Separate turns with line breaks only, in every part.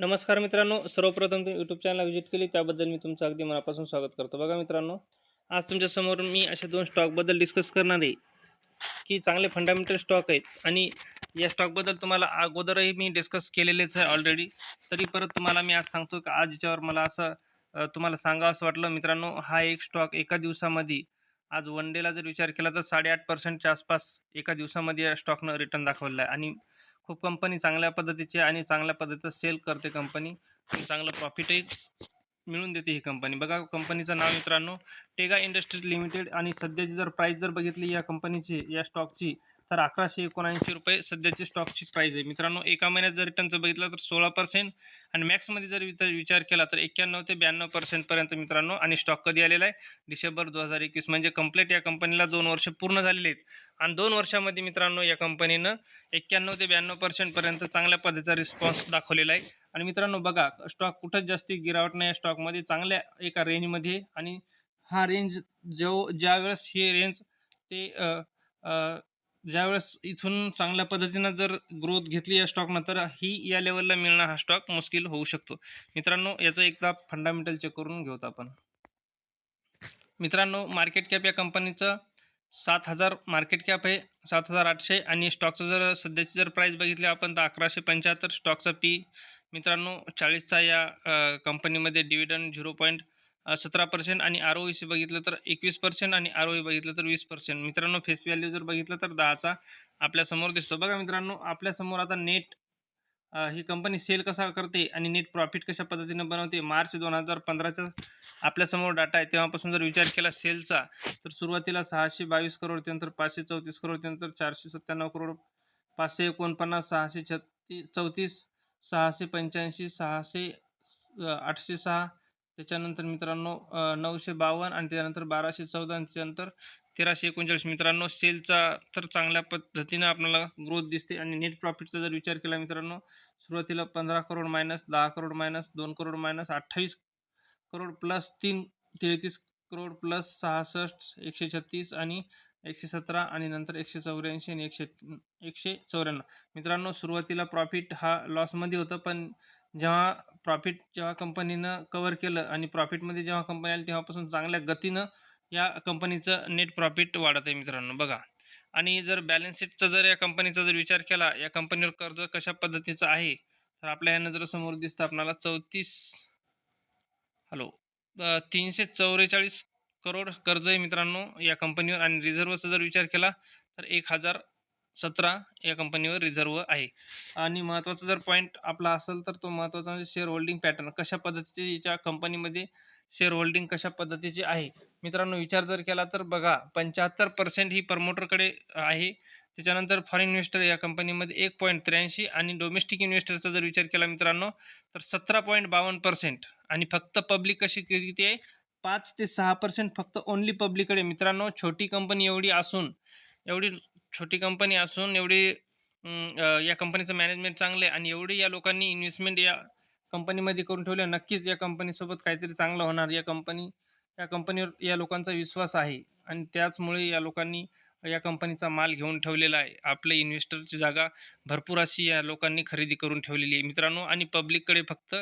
नमस्कार मित्रांनो सर्वप्रथम तुम्ही यूट्यूब चॅनलला व्हिजिट केली त्याबद्दल मी तुमचं अगदी मनापासून स्वागत करतो. बघा मित्रांनो आज तुमच्यासमोर मी अशा दोन स्टॉकबद्दल डिस्कस करणार आहे की चांगले फंडामेंटल स्टॉक आहेत आणि या स्टॉकबद्दल तुम्हाला अगोदरही मी डिस्कस केलेलेच आहे ऑलरेडी तरी परत तुम्हाला मी आज सांगतो की आज याच्यावर मला असं तुम्हाला सांगावं असं वाटलं. मित्रांनो हा एक स्टॉक एका दिवसामध्ये आज वन डेला जर विचार केला तर साडेआठ पर्सेंटच्या आसपास एका दिवसामध्ये या स्टॉकनं रिटर्न दाखवलेला आहे. आणि खूप कंपनी चांगल्या पद्धतीची आणि चांगल्या पद्धतीचं सेल करते कंपनी चांगलं प्रॉफिटही मिळून देते ही कंपनी बघा कंपनीचं नाव मित्रांनो टेगा इंडस्ट्रीज लिमिटेड आणि सध्याची जर प्राईस जर बघितली या कंपनीची या स्टॉकची तर अकराशे एकोणऐंशी रुपये सध्याची स्टॉकची प्राईस आहे. मित्रांनो एका महिन्यात जर रिटर्नचं बघितलं तर सोळा पर्सेंट आणि मॅक्समध्ये जर विचार विचार केला तर एक्क्याण्णव ते ब्याण्णव पर्सेंटपर्यंत मित्रांनो आणि स्टॉक कधी आलेला आहे? डिसेंबर दोन हजार एकवीस. म्हणजे कंप्लीट या कंपनीला दोन वर्ष पूर्ण झालेले आहेत. आणि दोन वर्षामध्ये मित्रांनो या कंपनीनं एक्क्याण्णव ते ब्याण्णव पर्सेंटपर्यंत चांगल्या पद्धतीचा रिस्पॉन्स दाखवलेला आहे. आणि मित्रांनो बघा स्टॉक कुठंच जास्ती गिरावट नाही. या स्टॉकमध्ये चांगल्या एका रेंजमध्ये आणि हा रेंज जो ज्यावेळेस ही रेंज ते ज्यावेळेस इथून चांगल्या पद्धतीनं जर ग्रोथ घेतली या स्टॉकनं तर ही या लेवलला मिळणं हा स्टॉक मुश्किल होऊ शकतो. मित्रांनो याचं एकदा फंडामेंटल चेक करून घेऊत आपण. मित्रांनो मार्केट कॅप या कंपनीचं सात हजार मार्केट कॅप आहे सात हजार आठशे आणि स्टॉकचं जर सध्याची जर प्राईस बघितली आपण तर अकराशे पंच्याहत्तर स्टॉकचा पी मित्रांनो चाळीसचा या कंपनीमध्ये डिव्हिडंड झिरो पॉईंट सतरा पर्सेंट आणि आर ओ सी बघितलं तर एकवीस पर्सेंट आणि आर ओ बघितलं तर वीस पर्सेंट मित्रांनो फेस व्हॅल्यू जर बघितलं तर दहाचा आपल्यासमोर दिसतो. बघा मित्रांनो आपल्यासमोर आता नेट ही कंपनी सेल कसा करते आणि नेट प्रॉफिट कशा पद्धतीनं बनवते? मार्च दोन हजार पंधराचा आपल्यासमोर डाटा आहे. तेव्हापासून जर विचार केला सेलचा तर सुरुवातीला सहाशे बावीस करोड त्यानंतर पाचशे चौतीस करोड त्यानंतर चारशे सत्त्याण्णव करोड पाचशे एकोणपन्नास सहाशे छत्तीस चौतीस सहाशे पंच्याऐंशी सहाशे आठशे सहा त्याच्यानंतर मित्रांनो नऊशे बावन्न आणि त्याच्यानंतर बाराशे चौदा आणि त्याच्यानंतर तेराशे एकोणचाळीस. मित्रांनो सेलचा तर चांगल्या पद्धतीनं आपल्याला ग्रोथ दिसते आणि नेट प्रॉफिटचा जर विचार केला मित्रांनो सुरुवातीला पंधरा करोड मायनस दहा करोड मायनस दोन करोड मायनस अठ्ठावीस करोड प्लस तीन तेहतीस करोड प्लस सहासष्ट एकशे छत्तीस आणि एकशे सतरा आणि नंतर एकशे चौऱ्याऐंशी आणि एकशे एकशे चौऱ्याण्णव. मित्रांनो सुरुवातीला प्रॉफिट हा लॉसमध्ये होतं पण जेव्हा प्रॉफिट जेव्हा कंपनीनं कवर केलं आणि प्रॉफिटमध्ये जेव्हा कंपनी आली तेव्हापासून चांगल्या गतीनं या कंपनीचं नेट प्रॉफिट वाढत आहे मित्रांनो बघा. आणि जर बॅलन्स शीटचा जर या कंपनीचा जर विचार केला या कंपनीवर कर्ज कशा पद्धतीचं आहे? तर आपल्या या नजरेसमोर दिसतं आपणाला चौतीस हॅलो तीनशे चौवेचाळीस करोड कर्ज आहे मित्रांनो या कंपनीवर आणि रिझर्वचा जर विचार केला तर एक हजार सतरा या कंपनीवर रिझर्व आहे. आणि महत्त्वाचा जर पॉईंट आपला असेल तर तो महत्त्वाचा म्हणजे शेअर होल्डिंग पॅटर्न कशा पद्धतीच्या कंपनीमध्ये शेअर होल्डिंग कशा पद्धतीची आहे? मित्रांनो विचार जर केला तर बघा पंच्याहत्तर पर्सेंट ही प्रमोटरकडे आहे. त्याच्यानंतर फॉरेन इन्व्हेस्टर या कंपनीमध्ये एक पॉईंट त्र्याऐंशी आणि डोमेस्टिक इन्व्हेस्टरचा जर विचार केला मित्रांनो तर सतरा पॉईंट बावन्न पर्सेंट आणि फक्त पब्लिक कशी किती आहे? पाच ते सहा पर्सेंट फक्त ओनली पब्लिककडे मित्रांनो छोटी कंपनी एवढी असून एवढी छोटी कंपनी असून एवढी या कंपनीचं मॅनेजमेंट चांगलं आहे आणि एवढी या लोकांनी इन्व्हेस्टमेंट या कंपनीमध्ये करून ठेवले नक्कीच या कंपनीसोबत काहीतरी चांगलं होणार. या कंपनी या कंपनीवर या लोकांचा विश्वास आहे आणि त्याचमुळे या लोकांनी या कंपनीचा माल घेऊन ठेवलेला आहे. आपले इन्व्हेस्टरची जागा भरपूर अशी या लोकांनी खरेदी करून ठेवलेली आहे. मित्रांनो आणि पब्लिककडे फक्त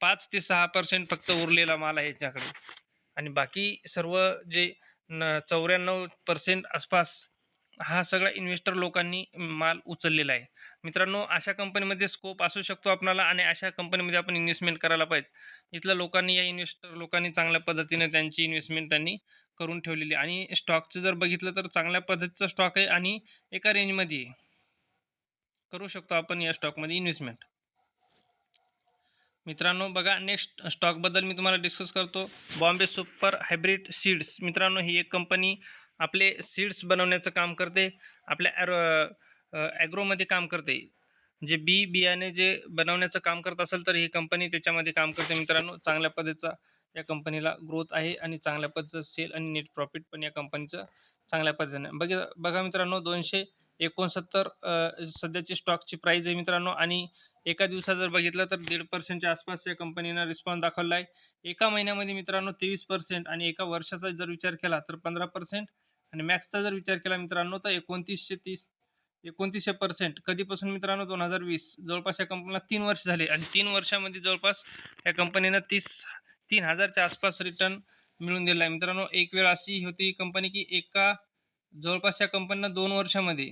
पाच ते सहा पर्सेंट फक्त उरलेला माल आहे याच्याकडे. आणि बाकी सर्व जे न चौऱ्याण्णव पर्सेंट आसपास हा सगळा इन्व्हेस्टर लोकांनी माल उचललेला आहे. मित्रांनो अशा कंपनीमध्ये स्कोप असू शकतो आपणाला आणि अशा कंपनीमध्ये आपण इन्व्हेस्टमेंट करायला पाहिजे. इथल्या लोकांनी या इन्व्हेस्टर लोकांनी चांगल्या पद्धतीने त्यांची इन्व्हेस्टमेंट त्यांनी करून ठेवलेली आणि स्टॉकचं जर बघितलं तर चांगल्या पद्धतीचा स्टॉक आहे आणि एका रेंजमध्ये करू शकतो आपण या स्टॉकमध्ये इन्व्हेस्टमेंट मित्रांनो बघा नेक्स्ट स्टॉकबद्दल मी तुम्हाला डिस्कस करतो. बॉम्बे सुपर हायब्रिड सीड्स मित्रांनो ही एक कंपनी आपले सीड्स बनवण्याचं काम करते आपल्या ॲरो ॲग्रोमध्ये काम करते. जे बी बियाणे जे बनवण्याचं काम करत असेल तर ही कंपनी त्याच्यामध्ये काम करते. मित्रांनो चांगल्या पद्धतीचा या कंपनीला ग्रोथ आहे आणि चांगल्या पद्धतीचं सेल आणि नेट प्रॉफिट पण या कंपनीचं चांगल्या पद्धतीने बघा बघा मित्रांनो दोनशे एकोणसत्तर सध्याची स्टॉकची प्राईज आहे मित्रांनो. आणि एका दिवसात जर बघितलं तर दीड पर्सेंटच्या आसपास या कंपनीनं रिस्पॉन्स दाखवला आहे एका महिन्यामध्ये मित्रांनो तेवीस पर्सेंट आणि एका वर्षाचा जर विचार केला तर पंधरा पर्सेंट आणि मॅक्सचा जर विचार केला मित्रांनो तर एकोणतीसशे तीस एकोणतीसशे पर्सेंट कधीपासून मित्रांनो दोन हजार वीस? जवळपास या कंपनीला तीन वर्ष झाले आणि तीन वर्षामध्ये जवळपास या कंपनीनं तीस तीन हजारच्या आसपास रिटर्न मिळून दिला आहे मित्रांनो एक वेळ अशी होती कंपनी की एका जवळपास या कंपनीनं दोन वर्षामध्ये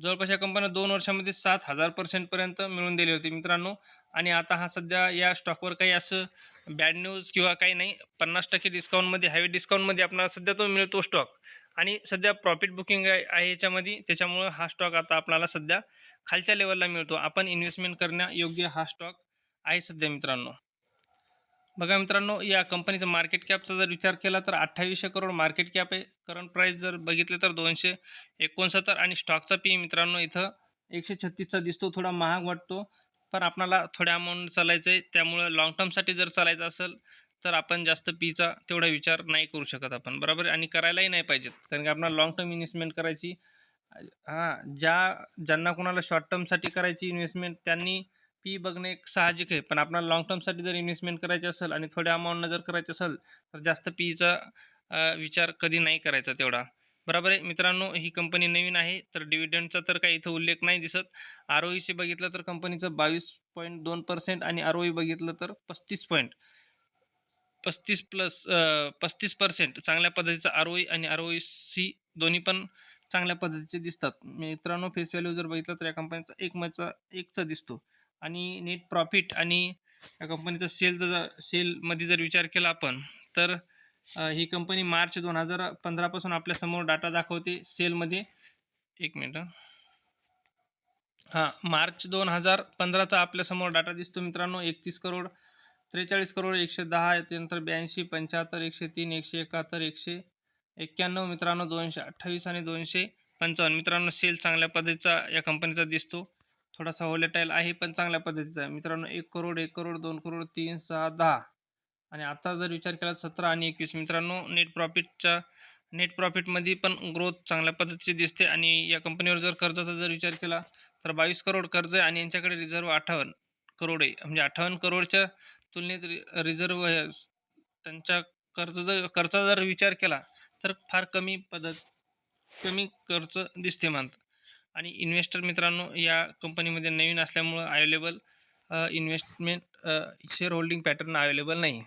जवळपास या कंपन्या दोन वर्षामध्ये सात हजार पर्सेंटपर्यंत मिळून दिली होती मित्रांनो. आणि आता हा सध्या या स्टॉकवर काही असं बॅड न्यूज किंवा काही नाही पन्नास टक्के डिस्काउंटमध्ये हायवे डिस्काउंटमध्ये आपल्याला सध्या तो मिळतो स्टॉक आणि सध्या प्रॉफिट बुकिंग आहे आहे याच्यामध्ये. त्याच्यामुळं हा स्टॉक आता आपल्याला सध्या खालच्या लेवलला मिळतो. आपण इन्व्हेस्टमेंट करण्यायोग्य हा स्टॉक आहे सध्या मित्रांनो. बघा मित्रांनो या कंपनीचा मार्केट कॅपचा जर विचार केला तर अठ्ठावीसशे करोड मार्केट कॅप आहे. करंट प्राईस जर बघितलं तर दोनशे एकोणसत्तर आणि स्टॉकचा पी मित्रांनो इथं एकशे छत्तीसचा दिसतो थोडा महाग वाटतो. पण आपणाला थोड्या अमाऊंट चालायचं आहे त्यामुळं लाँग टर्मसाठी जर चालायचं असेल तर आपण जास्त पीचा तेवढा विचार नाही करू शकत आपण. बरोबर? आणि करायलाही नाही पाहिजेत. कारण की आपणाला लाँग टर्म इन्व्हेस्टमेंट करायची हां ज्या ज्यांना कोणाला शॉर्ट टर्मसाठी करायची इन्व्हेस्टमेंट त्यांनी पी बघणे एक साहजिक आहे. पण आपल्याला लॉंग टर्मसाठी जर इन्व्हेस्टमेंट करायची असेल आणि थोड्या अमाऊंटनं जर करायचं असेल तर जास्त पीचा विचार कधी नाही करायचा तेवढा. बरोबर आहे? मित्रांनो ही कंपनी नवीन आहे तर डिव्हिडंडचा तर काही इथं उल्लेख नाही दिसत. आर ओ सी बघितलं तर कंपनीचं बावीस पॉईंट दोन पर्सेंट आणि आर ओई बघितलं तर पस्तीस पॉईंट पस्तीस प्लस पस्तीस पर्सेंट चांगल्या पद्धतीचं आर ओई आणि आर ओ सी दोन्ही पण चांगल्या पद्धतीचे दिसतात. मित्रांनो फेस व्हॅल्यू जर बघितलं तर या कंपनीचा एक मचा एकचा दिसतो. आणि नेट प्रॉफिट आणि या कंपनीचा सेलचा जर सेलमध्ये जर विचार केला आपण तर ही कंपनी मार्च दोन हजार पंधरापासून आपल्यासमोर डाटा दाखवते सेलमध्ये एक मिनिट हां. मार्च दोन हजार पंधराचा आपल्यासमोर डाटा दिसतो मित्रांनो. एकतीस करोड त्रेचाळीस करोड एकशे दहा त्यानंतर ब्याऐंशी पंच्याहत्तर एकशे तीन एकशे एकाहत्तर एकशे एक्क्याण्णव मित्रांनो दोनशे अठ्ठावीस आणि दोनशे पंचावन्न. मित्रांनो सेल चांगल्या पद्धतीचा या कंपनीचा दिसतो. थोडासा होलेटाईल आहे पण चांगल्या पद्धतीचा आहे. मित्रांनो एक करोड एक करोड दोन करोड तीन सहा दहा. आणि आता जर विचार केला सतरा आणि एकवीस. मित्रांनो नेट प्रॉफिटच्या नेट प्रॉफिटमध्ये पण ग्रोथ चांगल्या पद्धतीची दिसते. आणि या कंपनीवर जर कर्जाचा जर विचार केला तर बावीस करोड कर्ज आहे आणि यांच्याकडे रिझर्व अठ्ठावन्न करोड आहे. म्हणजे अठ्ठावन्न करोडच्या तुलनेत रि रिझर्व त्यांच्या कर्ज जर कर्जा जर विचार केला तर फार कमी पद्धत कमी खर्च दिसते मानत आणि इन्व्हेस्टर मित्रांनो या कंपनीमध्ये नवीन असल्यामुळं available investment share holding pattern available नाही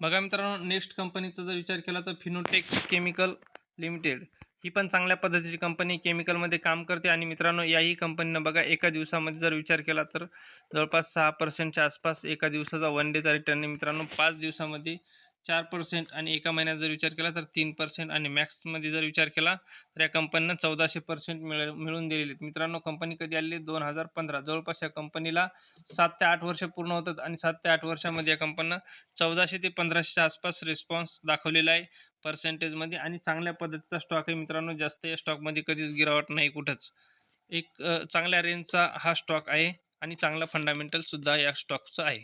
बघा मित्रांनो नेक्स्ट कंपनीचा जर विचार केला तर फिनोटेक केमिकल लिमिटेड ही पण चांगल्या पद्धतीची कंपनी केमिकलमध्ये काम करते आणि मित्रांनो याही कंपनीनं बघा एका दिवसामध्ये जर विचार केला तर जवळपास सहा पर्सेंटच्या आसपास एका दिवसाचा वन डेचा रिटर्न मित्रांनो. पाच दिवसामध्ये चार पर्सेंट आणि एका महिन्यात जर विचार केला तर तीन पर्सेंट आणि मॅक्समध्ये जर विचार केला तर या कंपनीनं चौदाशे पर्सेंट मिळ मिळून दिलेले आहेत मित्रांनो कंपनी कधी आलेली? दोन हजार पंधरा. जवळपास या कंपनीला सात ते आठ वर्ष पूर्ण होतात आणि सात ते आठ वर्षामध्ये या कंपनीनं चौदाशे ते पंधराशेच्या आसपास रिस्पॉन्स दाखवलेला आहे पर्सेंटेजमध्ये आणि चांगल्या पद्धतीचा स्टॉक आहे. मित्रांनो जास्त या स्टॉकमध्ये कधीच गिरावट नाही कुठंच. एक चांगल्या रेंजचा हा स्टॉक आहे आणि चांगला फंडामेंटलसुद्धा या स्टॉकचं आहे.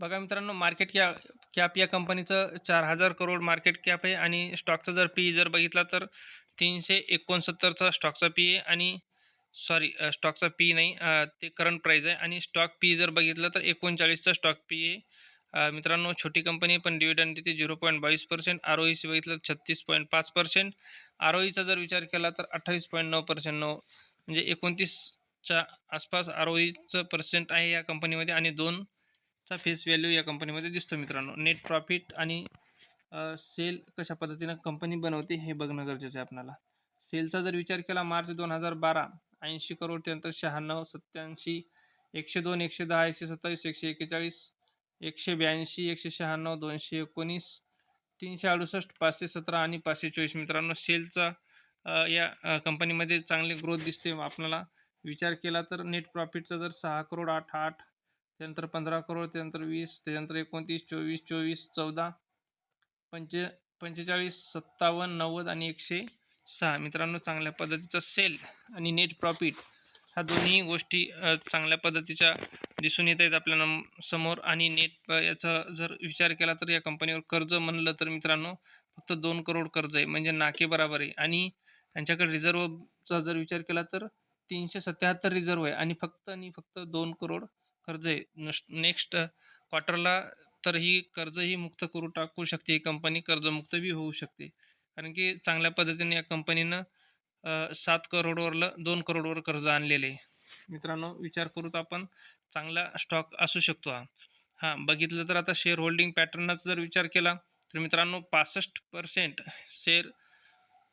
बघा मित्रांनो मार्केट कॅ कॅप या कंपनीचं चार हजार करोड मार्केट कॅप आहे आणि स्टॉकचा जर पी जर बघितला तर तीनशे एकोणसत्तरचा स्टॉकचा पी आहे आणि सॉरी स्टॉकचा पी नाही ते करंट प्राईज आहे आणि स्टॉक पी जर बघितलं तर एकोणचाळीसचा स्टॉक पी आहे. मित्रांनो छोटी कंपनी आहे, पण डिव्हिडंड देते झिरो पॉईंट बावीस पर्सेंट आर ओ बघितलं छत्तीस पॉईंट पाच पर्सेंट आर ओईचा जर विचार केला तर अठ्ठावीस पॉईंट नऊ पर्सेंट नऊ म्हणजे एकोणतीसच्या आसपास आर ओईचं पर्सेंट आहे या कंपनीमध्ये आणि दोन चा फेस व्हॅल्यू या कंपनीमध्ये दिसतो मित्रांनो. नेट प्रॉफिट आणि सेल कशा पद्धतीनं कंपनी बनवते हे बघणं गरजेचं आहे आपल्याला सेलचा जर विचार केला मार्च दोन हजार बारा ऐंशी करोड त्यानंतर शहाण्णव सत्याऐंशी एकशे दोन एकशे दहा एकशे सत्तावीस एकशे एक्केचाळीस एकशे ब्याऐंशी एकशे शहाण्णव दोनशे एकोणीस तीनशे अडुसष्ट पाचशे सतरा आणि पाचशे चोवीस मित्रांनो. सेलचा या कंपनीमध्ये चांगली ग्रोथ दिसते आपल्याला विचार केला तर नेट प्रॉफिटचा जर सहा करोड आठ आठ त्यानंतर पंधरा करोड त्यानंतर वीस त्यानंतर एकोणतीस चोवीस चोवीस चौदा पंचे पंचेचाळीस सत्तावन्न नव्वद आणि एकशे सहा. मित्रांनो चांगल्या पद्धतीचा सेल आणि नेट प्रॉफिट ह्या दोन्ही गोष्टी चांगल्या पद्धतीच्या दिसून येत आहेत आपल्याला समोर. आणि नेट याचा जर विचार केला तर या कंपनीवर कर्ज म्हणलं तर मित्रांनो फक्त दोन करोड कर्ज आहे. म्हणजे नाके बराबर आहे. आणि त्यांच्याकडे रिझर्वचा जर विचार केला तर तीनशे सत्याहत्तर रिझर्व आहे. आणि फक्त आणि फक्त दोन करोड कर्ज आहे. नेक्स्ट क्वार्टरला तर ही कर्जही मुक्त करू टाकू शकते. ही कंपनी कर्जमुक्त बी होऊ शकते. कारण की चांगल्या पद्धतीने या कंपनीनं सात करोडवरलं दोन करोडवर कर्ज आणलेले आहे. मित्रांनो विचार करू तर आपण चांगला स्टॉक असू शकतो हा. हां बघितलं तर आता शेअर होल्डिंग पॅटर्नचा जर विचार केला तर मित्रांनो पासष्ट पर्सेंट शेअर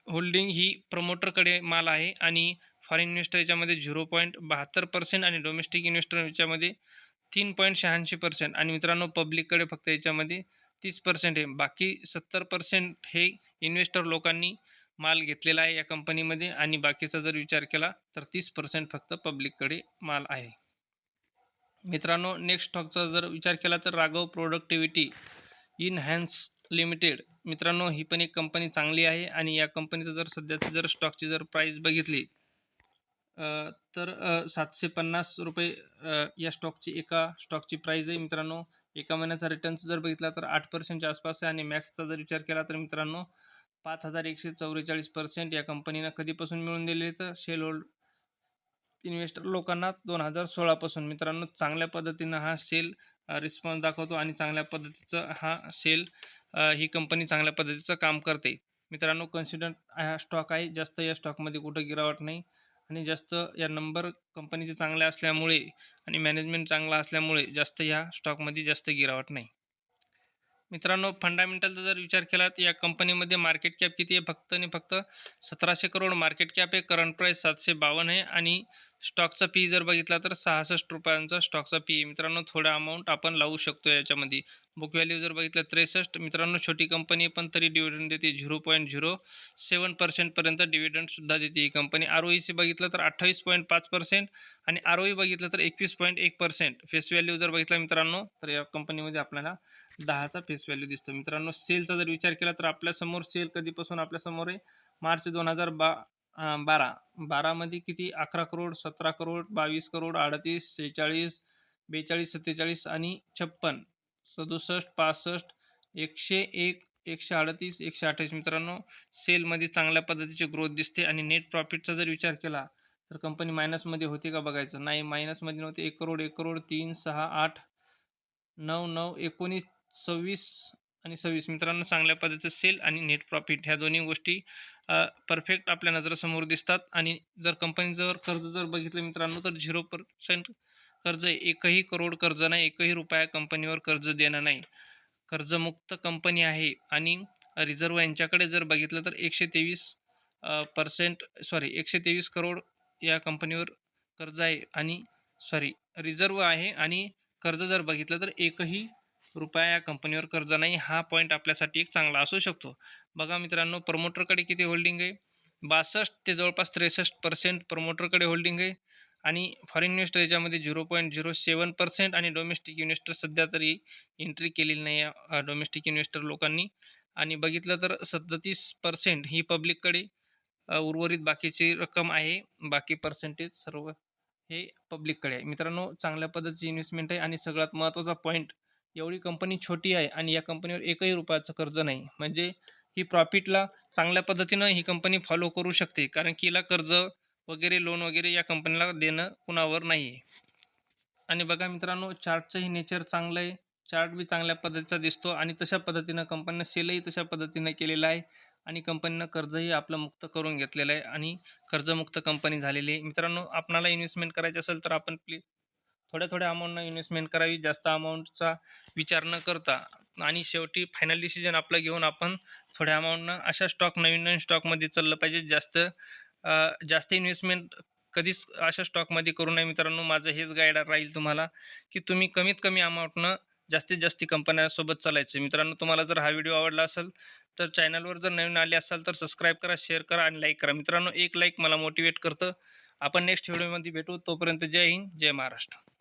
होल्डिंग ही प्रमोटरकडे माल आहे आणि फॉरेन इन्व्हेस्टर याच्यामध्ये झिरो पॉईंट बहात्तर पर्सेंट आणि डोमेस्टिक इन्व्हेस्टर याच्यामध्ये तीन पॉईंट शहाऐंशी पर्सेंट. आणि मित्रांनो पब्लिककडे फक्त याच्यामध्ये तीस पर्सेंट आहे. बाकी सत्तर पर्सेंट हे इन्व्हेस्टर लोकांनी माल घेतलेला आहे या कंपनीमध्ये. आणि बाकीचा जर विचार केला तर तीस पर्सेंट फक्त पब्लिककडे माल आहे. मित्रांनो नेक्स्ट स्टॉकचा जर विचार केला तर राघव प्रोडक्टिव्हिटी इनहॅन्स लिमिटेड मित्रांनो ही पण एक कंपनी चांगली आहे. आणि या कंपनीचं जर सध्याची जर स्टॉकची जर प्राईस बघितली अ, तर अ, सातशे पन्नास रुपये अ, या स्टॉकची एका स्टॉकची प्राईज आहे मित्रांनो. एका महिन्याचा रिटर्न्स जर बघितला तर आठ पर्सेंटच्या आसपास आहे आणि मॅक्सचा जर विचार केला तर मित्रांनो पाच हजार एकशे चौवेचाळीस पर्सेंट या कंपनीनं कधीपासून मिळून दिले तर शेअर होल्ड इन्व्हेस्टर लोकांना दोन हजार सोळापासून. मित्रांनो चांगल्या पद्धतीनं हा सेल रिस्पॉन्स दाखवतो आणि चांगल्या पद्धतीचं हा सेल ही कंपनी चांगल्या पद्धतीचं काम करते. मित्रांनो कन्सिडंट हा स्टॉक आहे. जास्त या स्टॉकमध्ये कुठं गिरावट नाही. आणि जास्त या नंबर कंपनीचे चांगले असल्यामुळे आणि मॅनेजमेंट चांगला असल्यामुळे जास्त या स्टॉकमध्ये जास्त गिरावट नाही. मित्रांनो फंडामेंटलचा जर विचार केला तर या कंपनीमध्ये मार्केट कॅप किती आहे? फक्त आणि फक्त सतराशे करोड मार्केट कॅप आहे. करंट प्राईस सातशे बावन्न आहे आणि स्टॉकचा पी जर बघितला तर सहासष्ट रुपयांचा स्टॉकचा पी मित्रांनो थोडा अमाऊंट आपण लावू शकतो याच्यामध्ये. बुक व्हॅल्यू जर बघितलं त्रेसष्ट. मित्रांनो छोटी कंपनी आहे पण तरी डिव्हिडंड देते. झिरो पॉईंट झिरो सेवन पर्सेंटपर्यंत डिव्हिडंडसुद्धा देते ही कंपनी आर ओ सी बघितलं तर अठ्ठावीस पॉईंट पाच पर्सेंट आणि आर ओई बघितलं तर एकवीस पॉईंट एक पर्सेंट फेस व्हॅल्यू जर बघितला मित्रांनो तर या कंपनीमध्ये आपल्याला दहाचा फेस व्हॅल्यू दिसतो. मित्रांनो सेलचा जर विचार केला तर आपल्यासमोर सेल कधीपासून आपल्यासमोर आहे? मार्च दोन हजार बा बारा. बारामध्ये किती? अकरा करोड सतरा करोड बावीस करोड अडतीस सेहेचाळीस बेचाळीस सत्तेचाळीस आणि छप्पन. सदुसष्ट पासष्ट एकशे एक एकशे अडतीस एकशे अठ्ठावीस. मित्रांनो सेलमध्ये चांगल्या पद्धतीची ग्रोथ दिसते आणि नेट प्रॉफिटचा जर विचार केला तर कंपनी मायनसमध्ये होती का बघायचं? नाही मायनसमध्ये नव्हती. एक करोड एक करोड तीन सहा आठ नऊ नऊ एकोणीस सव्वीस आणि सव्वीस मित्रांनो चांगल्या पद्धतीचं सेल आणि नेट प्रॉफिट ह्या दोन्ही गोष्टी परफेक्ट आपल्या नजरेसमोर दिसतात. आणि जर कंपनीजवर कर्ज जर बघितलं मित्रांनो तर झिरो पर्सेंट कर्ज एकही करोड कर्ज नाही एकही रुपया कंपनीवर कर्ज देणं नाही. कर्जमुक्त कंपनी आहे. आणि रिझर्व यांच्याकडे जर बघितलं तर एकशे तेवीस पर्सेंट सॉरी एकशे तेवीस करोड या कंपनीवर कर्ज आहे. आणि सॉरी रिझर्व आहे. आणि कर्ज जर बघितलं तर एकही रुपया या कंपनीवर कर्ज नाही हा पॉईंट आपल्यासाठी एक चांगला असू शकतो. बघा मित्रांनो प्रमोटरकडे किती होल्डिंग आहे? बासष्ट ते जवळपास त्रेसष्ट पर्सेंट प्रमोटरकडे होल्डिंग आहे. आणि फॉरेन इन्व्हेस्टर याच्यामध्ये zero point zero seven percent आणि डोमेस्टिक इन्व्हेस्टर सध्या तरी एंट्री केलेली नाही आहे डोमेस्टिक इन्व्हेस्टर लोकांनी. आणि बघितलं तर सदतीस पर्सेंट ही पब्लिककडे उर्वरित बाकीची रक्कम आहे. बाकी पर्सेंटेज सर्व हे पब्लिककडे आहे. मित्रांनो चांगल्या पद्धतीची इन्व्हेस्टमेंट आहे आणि सगळ्यात महत्त्वाचा पॉईंट एवढी कंपनी छोटी आहे आणि या कंपनीवर एकही रुपयाचं कर्ज नाही. म्हणजे ही प्रॉफिटला चांगल्या पद्धतीनं ही कंपनी फॉलो करू शकते. कारण की हिला कर्ज वगैरे लोन वगैरे या कंपनीला देणं कुणावर नाही आहे आणि बघा मित्रांनो चार्टचंही नेचर चांगलं आहे. चार्ट बी चांगल्या पद्धतीचा दिसतो आणि तशा पद्धतीनं कंपनीनं सेलही तशा पद्धतीनं केलेलं आहे. आणि कंपनीनं कर्जही आपलं मुक्त करून घेतलेलं आहे आणि कर्जमुक्त कंपनी झालेली आहे. मित्रांनो आपणाला इन्व्हेस्टमेंट करायची असेल तर आपण प्लीज थोड्या थोड्या अमाऊंटनं इन्व्हेस्टमेंट करावी जास्त अमाऊंटचा विचार न करता. आणि शेवटी फायनल डिसिजन आपलं घेऊन आपण थोड्या अमाऊंटनं अशा स्टॉक नवीन नवीन स्टॉकमध्ये चाललं पाहिजे. जास्त जास्त इन्व्हेस्टमेंट कधीच अशा स्टॉकमध्ये करू नये मित्रांनो. माझं हेच गाईड राहील तुम्हाला की तुम्ही कमीत कमी अमाऊंटनं जास्तीत जास्त कंपन्यांसोबत चालायचं. मित्रांनो तुम्हाला जर हा व्हिडिओ आवडला असेल तर चॅनलवर जर नवीन आले असाल तर सबस्क्राईब करा शेअर करा आणि लाईक करा. मित्रांनो एक लाईक मला मोटिवेट करतं. आपण नेक्स्ट व्हिडिओमध्ये भेटू. तोपर्यंत जय हिंद जय महाराष्ट्र.